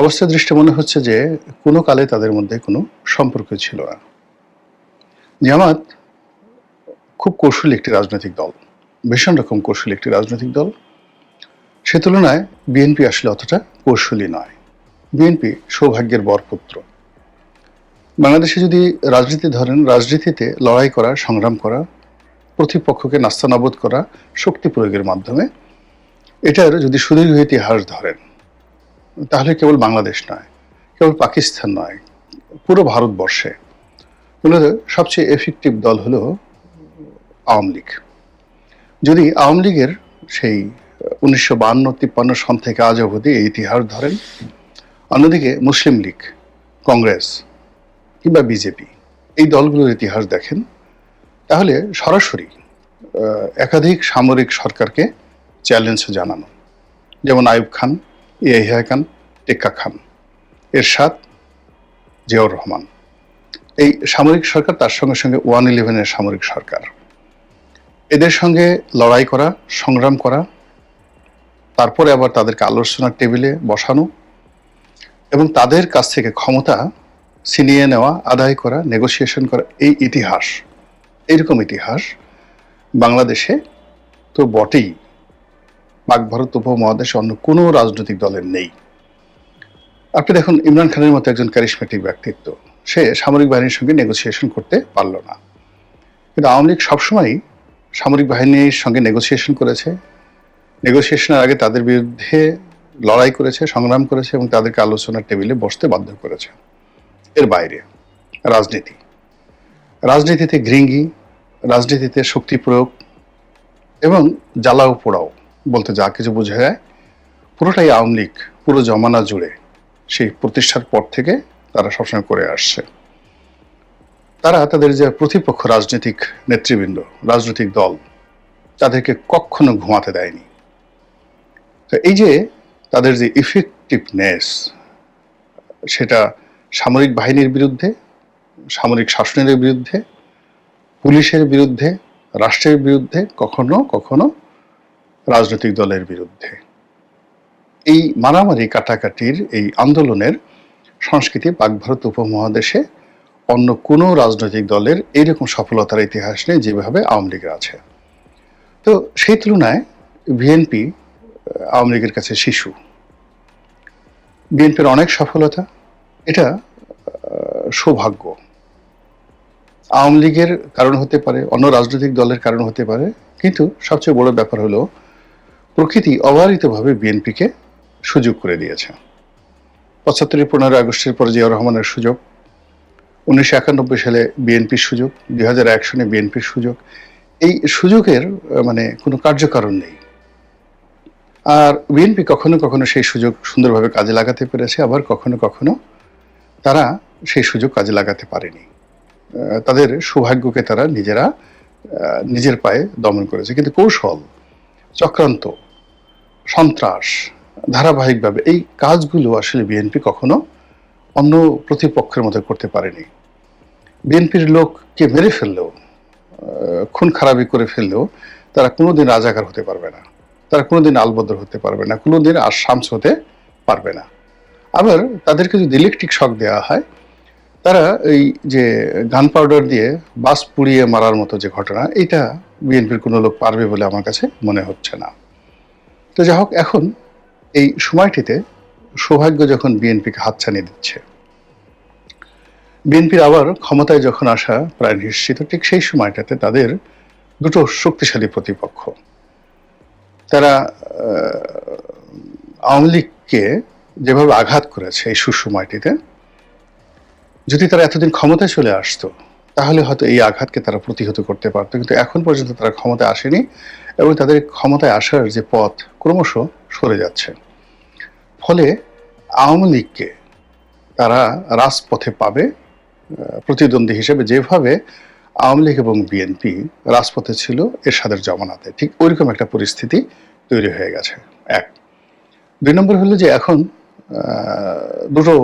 অবস্থা দৃষ্টি মনে হচ্ছে যে কোনো কালে তাদের মধ্যে কোনো সম্পর্ক ছিল না। জামাত খুব কৌশলী একটি রাজনৈতিক দল, ভীষণ রকম কৌশলী একটি রাজনৈতিক দল। সে তুলনায় বিএনপি আসলে অতটা কৌশলী নয়। বিএনপি সৌভাগ্যের বরপুত্র। বাংলাদেশে যদি রাজনীতি ধরেন, রাজনীতিতে লড়াই করা, সংগ্রাম করা, প্রতিপক্ষকে নাস্তানাবোধ করা, শক্তি প্রয়োগের মাধ্যমে, এটার যদি সুদীর্ঘ ইতিহাস ধরেন তাহলে কেবল বাংলাদেশ নয়, কেবল পাকিস্তান নয়, পুরো ভারতবর্ষে। মূলত সবচেয়ে এফেক্টিভ দল হলো আওয়ামী লীগ। যদি আওয়ামী লীগের সেই উনিশশো বান্ন তিপ্পান্ন সন থেকে আজ অবধি এই ইতিহাস ধরেন, অন্যদিকে মুসলিম লীগ, কংগ্রেস কিংবা বিজেপি, এই দলগুলোর ইতিহাস দেখেন, তাহলে সরাসরি একাধিক সামরিক সরকারকে চ্যালেঞ্জ জানানো। যেমন আইব খান ইয়াহিয়া খান টেক্কা খান এরশাদ, জিয়াউর রহমান। এই সামরিক সরকার তার সঙ্গে সঙ্গে ওয়ান ইলেভেনের সামরিক সরকার। এদের সঙ্গে লড়াই করা, সংগ্রাম করা, তারপরে আবার তাদেরকে আলোচনার টেবিলে বসানো এবং তাদের কাছ থেকে ক্ষমতা ছিনিয়ে নেওয়া, আদায় করা নেগোসিয়েশন করা, এই ইতিহাস, এইরকম ইতিহাস বাংলাদেশে তো বটেই। পাক ভারত উপমহাদেশে অন্য কোনো রাজনৈতিক দলের নেই। আপনি দেখুন, ইমরান খানের মতো একজন ক্যারিসমেটিক ব্যক্তিত্ব। সে সামরিক বাহিনীর সঙ্গে নেগোসিয়েশন করতে পারল না। কিন্তু আওয়ামী লীগ সবসময়ই সামরিক বাহিনীর সঙ্গে নেগোসিয়েশন করেছে। নেগোসিয়েশনের আগে তাদের বিরুদ্ধে লড়াই করেছে, সংগ্রাম করেছে এবং তাদেরকে আলোচনার টেবিলে বসতে বাধ্য করেছে। এর বাইরে, রাজনীতি। রাজনীতিতে ঘৃঙ্গি, রাজনীতিতে শক্তি প্রয়োগ এবং জ্বালাও পোড়াও। বলতে যা কিছু বোঝা যায়, পুরোটাই আওয়ামী লীগ, পুরো জমানা জুড়ে সেই প্রতিষ্ঠার পর থেকে তারা সবসময় করে আসছে। তারা তাদের যে প্রতিপক্ষ রাজনৈতিক নেতৃবৃন্দ, রাজনৈতিক দল, তাদেরকে কখনো ঘুমাতে দেয়নি। তো এই যে তাদের যে ইফেক্টিভনেস সেটা সামরিক বাহিনীর বিরুদ্ধে, সামরিক শাসনের বিরুদ্ধে, পুলিশের বিরুদ্ধে, রাষ্ট্রের বিরুদ্ধে কখনো কখনো রাজনৈতিক দলের বিরুদ্ধে। এই মারামারি কাটাকাটির এই আন্দোলনের সংস্কৃতি পাক ভারত উপমহাদেশে অন্য কোনো রাজনৈতিক দলের এইরকম সফলতার ইতিহাস নেই যেভাবে আওয়ামী লীগের আছে। তো সেই তুলনায় বিএনপি আওয়ামী লীগের কাছে শিশু। বিএনপির অনেক সফলতা, এটা সৌভাগ্য। আওয়ামী লীগের কারণ হতে পারে, অন্য রাজনৈতিক দলের কারণ হতে পারে, কিন্তু সবচেয়ে বড় ব্যাপার হলো প্রকৃতি অবারিতভাবে বিএনপিকে সুযোগ করে দিয়েছে। পঁচাত্তরের পনেরো আগস্টের পর জিয়াউর রহমানের সুযোগ, উনিশশো একানব্বই সালে বিএনপির সুযোগ, দুই হাজার এক সনে বিএনপির সুযোগ। এই সুযোগের মানে কোনো কার্যকারণ নেই। আর বিএনপি কখনো কখনো সেই সুযোগ সুন্দরভাবে কাজে লাগাতে পেরেছে, আবার কখনো কখনো তারা সেই সুযোগ কাজে লাগাতে পারেনি। তাদের সৌভাগ্যকে তারা নিজেরা নিজের পায়ে দমন করেছে। কিন্তু কৌশল চক্রান্ত, সন্ত্রাস, ধারাবাহিকভাবে এই কাজগুলো আসলে বিএনপি কখনো অন্য প্রতিপক্ষের মতো করতে পারেনি। বিএনপির লোককে মেরে ফেললেও খুন খারাপি করে ফেললেও তারা কোনোদিন রাজাকার হতে পারবে না। তারা কোনোদিন আলবদর হতে পারবে না, কোনোদিন আর শামস হতে পারবে না। আবার তাদেরকে যদি ইলেকট্রিক শক দেওয়া হয় তারা এই যে গান পাউডার দিয়ে বাস পুড়িয়ে মারার মতো যে ঘটনা এটা বিএনপির কোনো লোক পারবে বলে আমার কাছে মনে হচ্ছে না। তো যাই হোক, এখন এই সময়টিতে সৌভাগ্য যখন বিএনপিকে হাতছানি দিচ্ছে, বিএনপির আবার ক্ষমতায় যখন আসা প্রায় নিশ্চিত, ঠিক সেই সময়টাতে তাদের দুটো শক্তিশালী প্রতিপক্ষ, তারা আওয়ামী লীগকে যেভাবে আঘাত করেছে এই সুসময়টিতে যদি তারা এতদিন ক্ষমতায় চলে আসতো, তাহলে হয়তো এই আঘাতকে তারা প্রতিহত করতে পারতো। কিন্তু এখন পর্যন্ত তারা ক্ষমতায় আসেনি এবং তাদের ক্ষমতায় আসার যে পথ ক্রমশ সরে যাচ্ছে। ফলে আওয়ামী লীগকে তারা রাজপথে পাবে প্রতিদ্বন্দ্বী হিসেবে যেভাবে আওয়ামী লীগ এবং বিএনপি রাজপথে ছিল এরশাদের জমানাতে। ঠিক ওইরকম একটা পরিস্থিতি তৈরি হয়ে গেছে। এক। দুই নম্বর হলো যে এখন দুটো,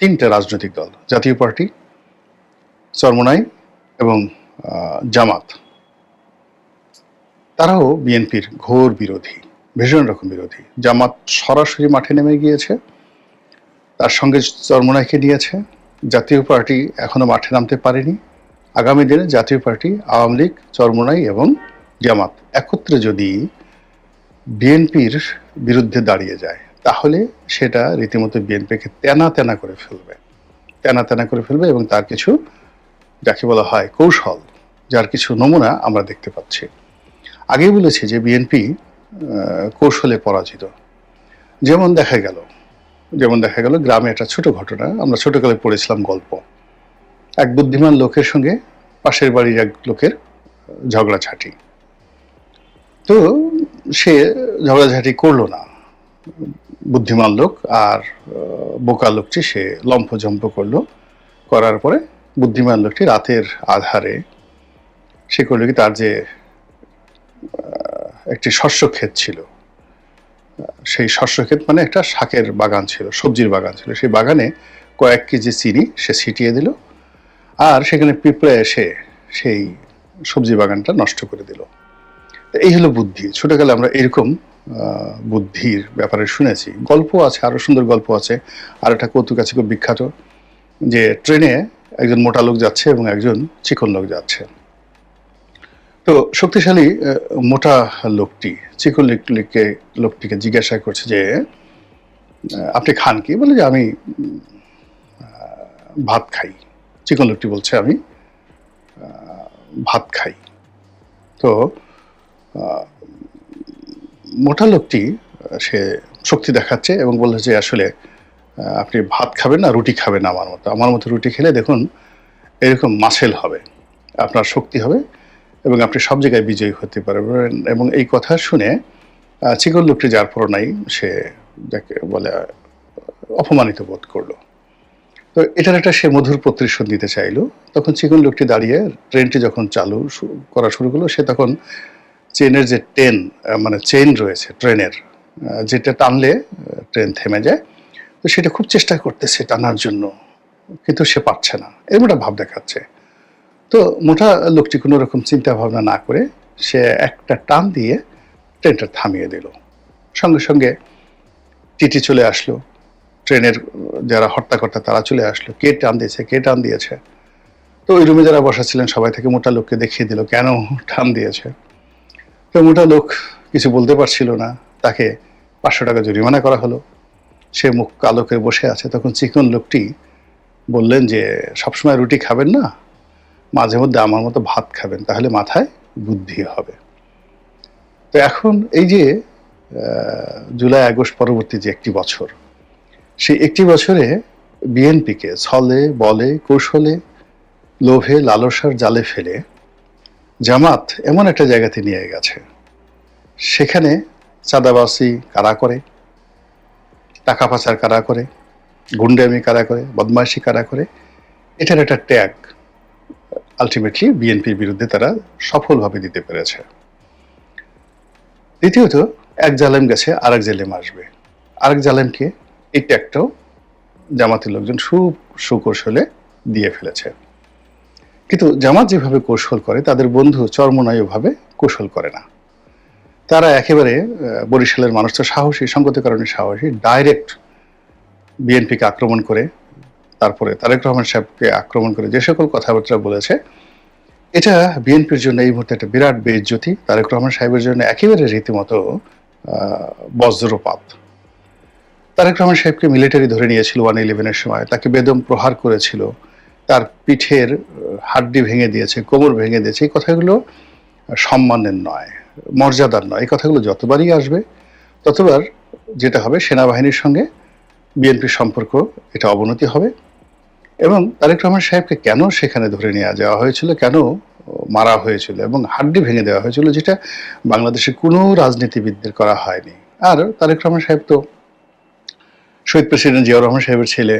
তিনটে রাজনৈতিক দল, জাতীয় পার্টি চরমনাই এবং জামাত। তারাও বিএনপির ঘোর বিরোধী, ভীষণ রকম বিরোধী। জামাত সরাসরি মাঠে নেমে গিয়েছে, তার সঙ্গে চরমোনাইকে নিয়েছে। জাতীয় পার্টি এখনও মাঠে নামতে পারেনি। আগামী দিনে জাতীয় পার্টি, আওয়ামী লীগ চরমোনাই এবং জামাত একত্রে যদি বিএনপির বিরুদ্ধে দাঁড়িয়ে যায় তাহলে সেটা রীতিমতো বিএনপিকে তেনা তেনা করে ফেলবে। তেনা তেনা করে ফেলবে এবং তার কিছু, যাকে বলা হয় কৌশল, যার কিছু নমুনা আমরা দেখতে পাচ্ছি। আগেই বলেছি যে বিএনপি কৌশলে পরাজিত। যেমন দেখা গেল, যেমন দেখা গেল গ্রামে একটা ছোট ঘটনা, আমরা ছোটকালে পড়েছিলাম গল্প। এক বুদ্ধিমান লোকের সঙ্গে পাশের বাড়ির এক লোকের ঝগড়াঝাটি। তো সে ঝগড়াঝাটি করল না। বুদ্ধিমান লোক আর বোকা লোকটি সে লম্ফজম্প করল। করার পরে বুদ্ধিমান লোকটি রাতের আধারে সে করল কি তার যে একটি শস্য ক্ষেত ছিল। সেই শস্য ক্ষেত মানে একটা শাকের বাগান ছিল, সবজির বাগান ছিল। সেই বাগানে কয়েক কেজি চিনি সে ছিটিয়ে দিল আর সেখানে পিঁপড়ে এসে সেই সবজি বাগানটা নষ্ট করে দিল। এই হলো বুদ্ধি। ছোটকালে আমরা এরকম বুদ্ধির ব্যাপারে শুনেছি। গল্প আছে, আরও সুন্দর গল্প আছে। আর একটা কৌতুক আছে খুব বিখ্যাত, যে ট্রেনে একজন মোটা লোক যাচ্ছে এবং একজন চিকন লোক যাচ্ছে। তো শক্তিশালী মোটা লোকটি, চিকন লোকটিকে লোকটিকে জিজ্ঞাসা করছে যে আপনি খান কি? বলে যে আমি ভাত খাই। চিকন লোকটি বলছে, আমি ভাত খাই। তো মোটা লোকটি সে শক্তি দেখাচ্ছে এবং বলছে যে, আসলে আপনি ভাত খাবেন না, রুটি খাবেন আমার মতো। আমার মতো রুটি খেলে দেখুন, এরকম মাসেল হবে। আপনার শক্তি হবে এবং আপনি সব জায়গায় বিজয়ী হতে পারবেন। এবং এই কথা শুনে চিকন লোকটি যার পর নাই সে যাকে বলে, অপমানিত বোধ করল। তো এটার একটা সে মধুর প্রতিশোধ নিতে চাইলো। তখন চিকন লোকটি দাঁড়িয়ে, ট্রেনটি যখন চালু করা শুরু করল, সে তখন চেনের যে ট্রেন মানে চেন রয়েছে ট্রেনের যেটা টানলে ট্রেন থেমে যায়। তো সেটা খুব চেষ্টা করতেছে টানার জন্য, কিন্তু সে পারছে না। এরকম একটা ভাব দেখাচ্ছে। তো মোটা লোকটি কোনো রকম চিন্তা ভাবনা না করে সে একটা টান দিয়ে ট্রেনটা থামিয়ে দিল। সঙ্গে সঙ্গে টিটি চলে আসলো। ট্রেনের যারা হর্তাকর্তা তারা চলে আসলো। কে টান দিয়েছে, কে টান দিয়েছে? তো ওই রুমে যারা বসা ছিলেন, সবাই থেকে মোটা লোককে দেখিয়ে দিল, কেন টান দিয়েছে? তো মোটা লোক কিছু বলতে পারছিল না। তাকে পাঁচশো টাকা জরিমানা করা হলো। সে মুখ কালো করে বসে আছে। তখন চিকন লোকটি বললেন যে, সবসময় রুটি খাবেন না? মাঝে মধ্যে আমার মতো ভাত খাবেন, তাহলে মাথায় বুদ্ধি হবে। তো এখন এই যে জুলাই আগস্ট পরবর্তী যে একটি বছর, সেই একটি বছরে বিএনপিকে ছলে, বলে, কৌশলে, লোভে, লালসার জালে ফেলে জামাত এমন একটা জায়গাতে নিয়ে গেছে। সেখানে চাঁদাবাসি কারা করে? টাকা পাচার কারা করে? গুন্ডামি কারা করে? বদমাইশি কারা করে? এটার একটা ট্যাগ আলটিমেটলি বিএনপির বিরুদ্ধে তারা সফলভাবে দিতে পেরেছে। দ্বিতীয়ত, এক জালেম গেছে, আরেক জালেম আসবে। আরেক জালেমকে এই ট্যাগটাও জামাতের লোকজন সুকৌশলে দিয়ে ফেলেছে। কিন্তু জামাত যেভাবে কৌশল করে, তাদের বন্ধু চর্মনায়ভাবে কৌশল করে না। তারা একেবারে বরিশালের মানুষ তো সাহসী সঙ্গতের কারণে সাহসী, ডাইরেক্ট বিএনপিকে আক্রমণ করে, তারপরে তারেক রহমান সাহেবকে আক্রমণ করে যে সকল কথাবার্তা বলেছে, এটা বিএনপির জন্য এই মুহূর্তে একটা বিরাট বেজ্জতি তারেক রহমান সাহেবের জন্য একেবারে রীতিমতো বজ্রপাত। তারেক রহমান সাহেবকে মিলিটারি ধরে নিয়েছিল ওয়ান ইলেভেনের সময়, তাকে বেদম প্রহার করেছিল। তার পিঠের হাড্ডি ভেঙে দিয়েছে, কোমর ভেঙে দিয়েছে, এই কথাগুলো সম্মানের নয়, মর্যাদার নয়। এই কথাগুলো যতবারই আসবে, ততবার যেটা হবে সেনাবাহিনীর সঙ্গে বিএনপির সম্পর্ক, এটা অবনতি হবে। এবং তারেক রহমান সাহেবকে কেন সেখানে ধরে নিয়ে যাওয়া হয়েছিল, কেন মারা হয়েছিল, এবং হাড্ডি ভেঙে দেওয়া হয়েছিল, যেটা বাংলাদেশে কোনো রাজনীতিবিদদের করা হয়নি। আর তারেক রহমান সাহেব তো শহীদ প্রেসিডেন্ট জিয়াউর রহমান সাহেবের ছেলে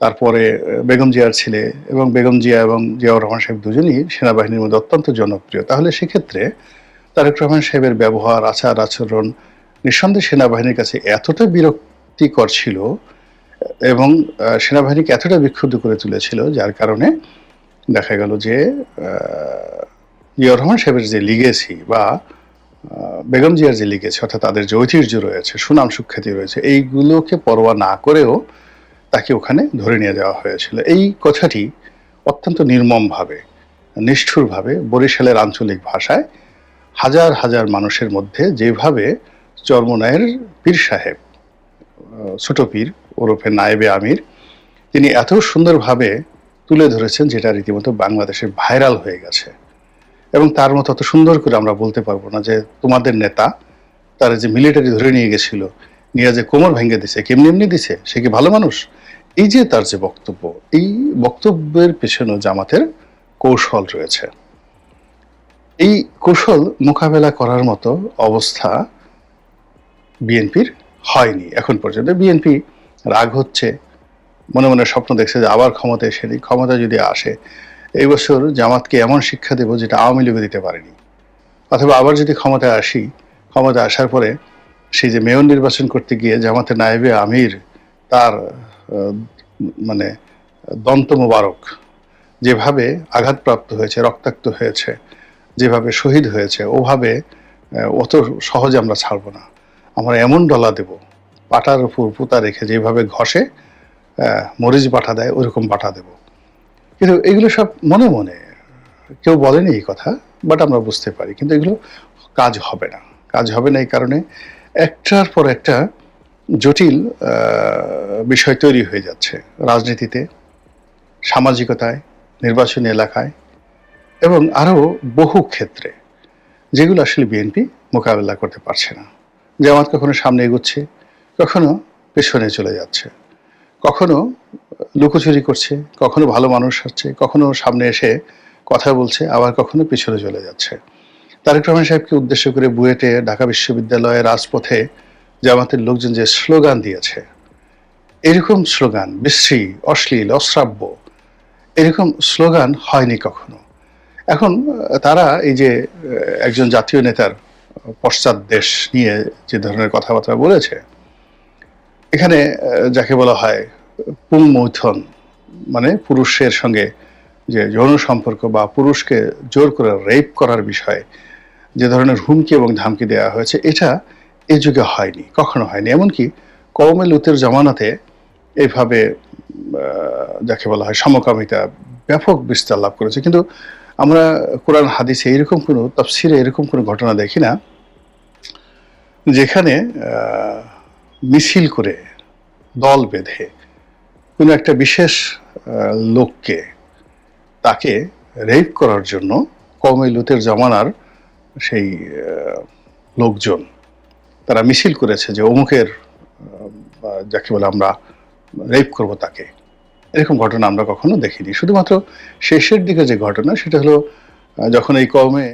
তারপরে বেগম জিয়ার ছেলে এবং বেগম জিয়া এবং জিয়াউর রহমান সাহেব দুজনই সেনাবাহিনীর মধ্যে অত্যন্ত জনপ্রিয়। তাহলে সেক্ষেত্রে তারেক রহমান সাহেবের ব্যবহার, আচার, আচরণ নিঃসন্দেহে সেনাবাহিনীর কাছে এতটা বিরক্তিকর ছিল এবং সেনাবাহিনীকে এতটা বিক্ষুব্ধ করে তুলেছিল যার কারণে দেখা গেল যে জিয়াউর রহমান সাহেবের যে লিগেছি বা বেগম জিয়ার যে লিগেছি অর্থাৎ তাদের যে ঐতিহ্য রয়েছে, সুনাম সুখ্যাতি রয়েছে, এইগুলোকে পরোয়া না করেও তাকে ওখানে ধরে নিয়ে যাওয়া হয়েছিল। এই কথাটি অত্যন্ত নির্মমভাবে, নিষ্ঠুরভাবে বরিশালের আঞ্চলিক ভাষায় হাজার হাজার মানুষের মধ্যে যেভাবে চর্মনায়ের পীর সাহেব ছোট পীর ওরফে নায়েবে আমির, তিনি এত সুন্দরভাবে তুলে ধরেছেন যেটা রীতিমতো বাংলাদেশে ভাইরাল হয়ে গেছে। এবং তার মতো অত সুন্দর করে আমরা বলতে পারব না যে তোমাদের নেতা, তারা যে মিলিটারি ধরে নিয়ে গেছিল, নিয়ে যে কোমর ভেঙে দিছে, কেমনি এমনি দিছে, সে কি ভালো মানুষ? এই যে তার যে বক্তব্য, এই বক্তব্যের পেছনে জামাতের কৌশল রয়েছে। এই কৌশল মোকাবেলা করার মতো অবস্থা বিএনপির হয়নি। এখন পর্যন্ত বিএনপি রাগ হচ্ছে, মনে মনে স্বপ্ন দেখছে যে আবার ক্ষমতা এসে ক্ষমতা যদি আসে, এই বছর জামাতকে এমন শিক্ষা দেব যেটা আওয়ামী লীগও দিতে পারেনি। অথবা আবার যদি ক্ষমতায় আসি ক্ষমতা আসার পরে সেই যে মেয়র নির্বাচন করতে গিয়ে জামাতের নায়েবে আমির, তার মানে দন্ত মোবারক, যেভাবে আঘাতপ্রাপ্ত হয়েছে, রক্তাক্ত হয়েছে, যেভাবে শহীদ হয়েছে, ওভাবে অত সহজে আমরা ছাড়বো না। আমরা এমন ডলা দেব, পাটার উপর পুতা রেখে যেভাবে ঘষে মরিচ বাটা দেয়, ওরকম বাটা দেব। কিন্তু এগুলো সব মনে মনে, কেউ বলেনি এই কথা, বাট আমরা বুঝতে পারি। কিন্তু এগুলো কাজ হবে না। কাজ হবে না এই কারণে একটার পর একটা জটিল বিষয় তৈরি হয়ে যাচ্ছে রাজনীতিতে, সামাজিকতায়, নির্বাচনী এলাকায় এবং আরও বহু ক্ষেত্রে, যেগুলো আসলে বিএনপি মোকাবেলা করতে পারছে না। জামাত কখনো সামনে এগোচ্ছে, কখনো পেছনে চলে যাচ্ছে। কখনো লুকোচুরি করছে, কখনো ভালো মানুষ হচ্ছে, কখনো সামনে এসে কথা বলছে, আবার কখনো পিছনে চলে যাচ্ছে। তারেক রহমান সাহেবকে উদ্দেশ্য করে বুয়েটে, ঢাকা বিশ্ববিদ্যালয়ের রাজপথে জামাতের লোকজন যে স্লোগান দিয়েছে এরকম স্লোগান, বিশ্রী, অশ্লীল, অশ্রাব্য, এরকম স্লোগান হয়নি কখনো। এখন তারা এই যে একজন জাতীয় নেতার পশ্চাৎ দেশ নিয়ে যে ধরনের কথাবার্তা বলেছে, এখানে যাকে বলা হয় পুং মৈথন মানে পুরুষের সঙ্গে যে যৌন সম্পর্ক বা পুরুষকে জোর করে রেপ করার বিষয়ে, যে ধরনের হুমকি এবং ধামকি দেওয়া হয়েছে, এটা এ যুগে হয়নি, কখনো হয়নি। এমনকি কওমে লুতের জমানাতে এইভাবে যাকে বলা হয় সমকামিতা ব্যাপক বিস্তার লাভ করেছে। কিন্তু আমরা কোরআন, হাদিসে এরকম কোনো তফসিরে এরকম কোনো ঘটনা দেখি না, যেখানে মিছিল করে দল বেঁধে কোনো একটা বিশেষ লোককে তাকে রেপ করার জন্য কমে লুতের জমানার সেই লোকজন তারা মিছিল করেছে যে অমুকের যাকে বলে আমরা রেপ করব তাকে। এরকম ঘটনা আমরা কখনো দেখিনি। শুধুমাত্র শেষের দিকে যে ঘটনা, সেটা হলো যখন এই কমে